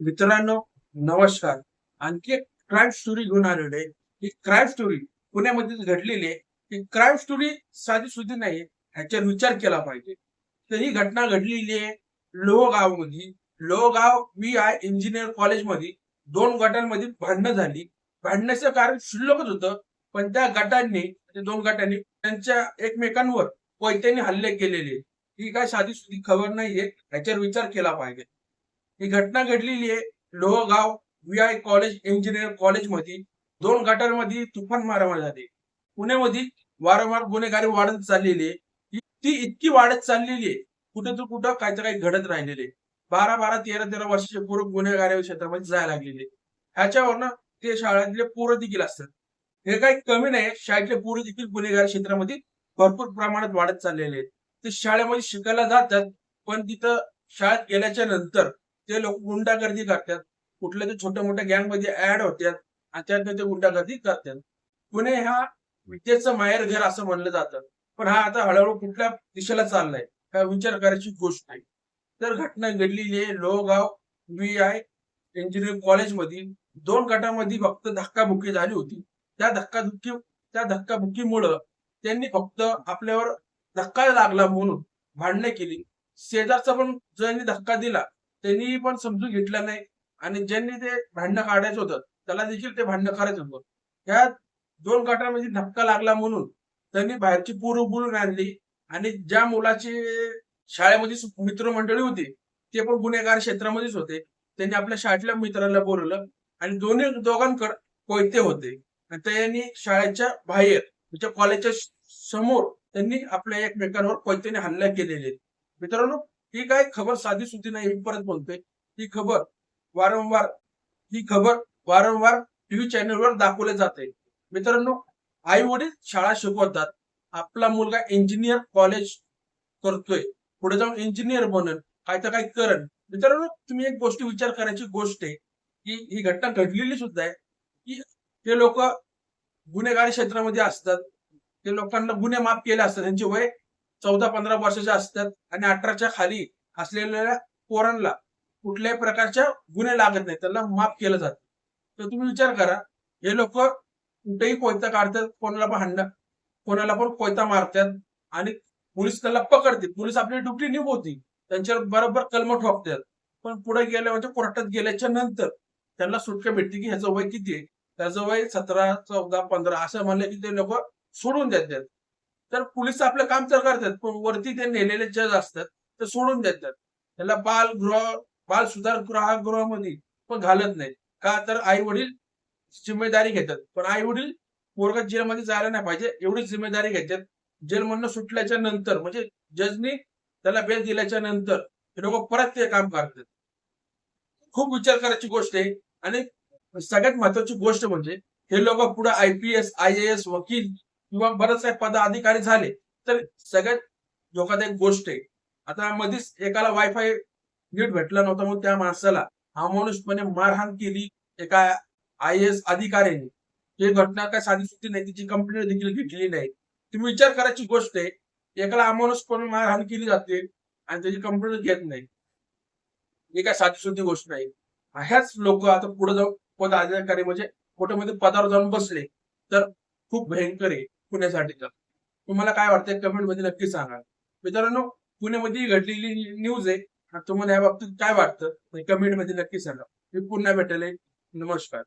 मित्रांनो नमस्कार. आणखी एक क्राईम स्टोरी घेऊन आलेलो आहे. ही क्राईम स्टोरी पुण्यामध्येच घडलेली आहे. ही क्राईम स्टोरी साधी सुधी नाही. ह्याच्यावर विचार केला पाहिजे. तर ही घटना घडलेली आहे लोहगावमध्ये. लोहगाव बी आय इंजिनियर कॉलेजमध्ये दोन गटांमध्ये भांडणं झाली. भांडण्याचं कारण क्षुल्लकच होतं. पण त्या गटांनी त्या दोन गटांनी त्यांच्या एकमेकांवर कोयत्याने हल्ले केलेले ही काय साधी सुधी खबर नाहीये. ह्याच्यावर विचार केला पाहिजे. ही घटना घडलेली आहे. Lohegaon V I college engineer कॉलेजमध्ये दोन गटांमध्ये तुफान मारामारी झाली. पुण्यामध्ये वारंवार गुन्हेगारी वाढत चाललेली आहे. ती- इतकी वाढत चाललेली आहे. कुठं तर कुठं काही तर काही घडत राहिलेले बारा बारा तेरा तेरा वर्षाचे पूर्व गुन्हेगारी क्षेत्रामध्ये जायला लागलेले ह्याच्यावरनं ते शाळेतले पोरं देखील असतात. हे काही कमी नाही. शाळेतले पोरं देखील गुन्हेगारी क्षेत्रामध्ये भरपूर प्रमाणात वाढत चाललेले आहेत. ते शाळेमध्ये शिकायला जातात. पण तिथं शाळेत गेल्याच्यानंतर ते लोक गुंडागर्दी करतात कुठल्या ते छोट्या मोठ्या गँगमध्ये ऍड होतात आणि त्यातनं ते गुंडागर्दी करतात. पुणे हा विद्येचं माहेर घर असं म्हणलं जातं. पण हा आता हळूहळू कुठल्या दिशेला चाललाय हा विचार करायची गोष्ट नाही. तर घटना घडलेली आहे Lohegaon B I engineering college दोन गटामध्ये फक्त धक्काबुक्की झाली होती. त्या धक्काबुक्की त्या धक्काबुक्कीमुळं त्यांनी फक्त आपल्यावर धक्का लागला म्हणून भांडणे केली. शेजारचा पण ज्यांनी धक्का दिला त्यांनी पण समजून घेतलं नाही. आणि ज्यांनी ते भांडणं काढायचं होतं त्याला देखील ते भांडणं करायचं होतं. ह्या दोन गटांमध्ये धक्का लागला म्हणून त्यांनी बाहेरची पोरं बोलून आणली. आणि ज्या मुलाची शाळेमध्ये मित्रमंडळी होती ते पण गुन्हेगार क्षेत्रामध्येच होते. त्यांनी आपल्या शाळेतल्या मित्राला बोलवलं आणि दोन्ही दोघांकडे कोयते होते. आणि त्यांनी शाळेच्या बाहेर म्हणजे कॉलेजच्या समोर त्यांनी आपल्या एकमेकांवर कोयत्याने हल्ला केलेले. मित्रांनो ही काय खबर साधी सुधी नाही मी परत बोलतोय. ही खबर वारंवार ही खबर वारंवार टीव्ही चॅनलवर दाखवले जाते. मित्रांनो आई वडील शाळा शिकवतात. आपला मुलगा इंजिनियर कॉलेज करतोय. पुढे जाऊन इंजिनियर बनन काय तर काय करण मित्रांनो तुम्ही एक गोष्ट विचार करायची गोष्ट आहे की ही घटना घडलेली सुद्धा आहे की ते लोक गुन्हेगारी क्षेत्रामध्ये असतात. ते लोकांना गुन्हे माफ केले असतात. त्यांचे वय चौदा पंधरा वर्षाच्या असतात आणि अठराच्या खाली असलेल्या पोरांना कुठल्याही प्रकारच्या गुन्हे लागत नाही त्यांना माफ केलं जात. तर तुम्ही विचार करा हे लोक कुठेही कोयता काढतात कोणाला पण हाणणं कोणाला पण कोयता मारतात आणि पोलीस त्याला पकडते पोलीस आपली ड्युटी निभवते त्यांच्यावर बरोबर कलम ठोकतात. पण पुढे गेल्या म्हणजे कोर्टात गेल्याच्यानंतर त्यांना सुटका भेटते की ह्याचं वय किती आहे? त्याचं वय सतरा चौदा पंधरा असं म्हणलं की ते लोक सोडून देतात. तर पोलीस आपलं काम तर करतात पण वरती ते नेलेले जज असतात ते सोडून देतात. त्याला बालगृह बाल सुधार गृहामध्ये पण घालत नाही का तर आई वडील जिम्मेदारी घेतात पण आई वडील पोरगा जेलमध्ये जायला नाही पाहिजे एवढी जिम्मेदारी घेतात. जेलमधनं सुटल्याच्या नंतर म्हणजे जजनी त्याला बेल दिल्याच्या नंतर हे लोक परत ते काम करतात. खूप विचार करायची गोष्ट आहे. आणि सगळ्यात महत्वाची गोष्ट म्हणजे हे लोक पुढे I P S I A S वकील किंवा बरेच काही पदाधिकारी झाले तर सगळ्यात धोकादायक गोष्ट आहे. आता मध्येच एकाला वायफाय नीट भेटला नव्हता म्हणून त्या माणसाला अमानुषपणे मारहाण केली एका आय एस अधिकाऱ्याने. ही घटना काय साधी सुद्धी नाही तिची कंप्लेंट देखील घेतलेली नाही. तुम्ही विचार करायची गोष्ट आहे एकाला अमानुषपणे मारहाण केली जाते आणि त्याची कंप्लेंट घेत नाही. ही काय साधी सुद्धी गोष्ट नाही. ह्याच लोक आता पुढे जाऊन पद अधिकारी म्हणजे कुठे पदावर जाऊन बसले तर खूप भयंकर आहे. पुण्यासाठीचा तुम्हाला काय वाटतंय कमेंटमध्ये नक्की सांगा. मित्रांनो पुण्यामध्ये घडलेली न्यूज आहे. तुम्हाला या बाबतीत काय वाटतं? म्हणजे कमेंटमध्ये नक्की सांगा. मी पुन्हा भेटेल. नमस्कार.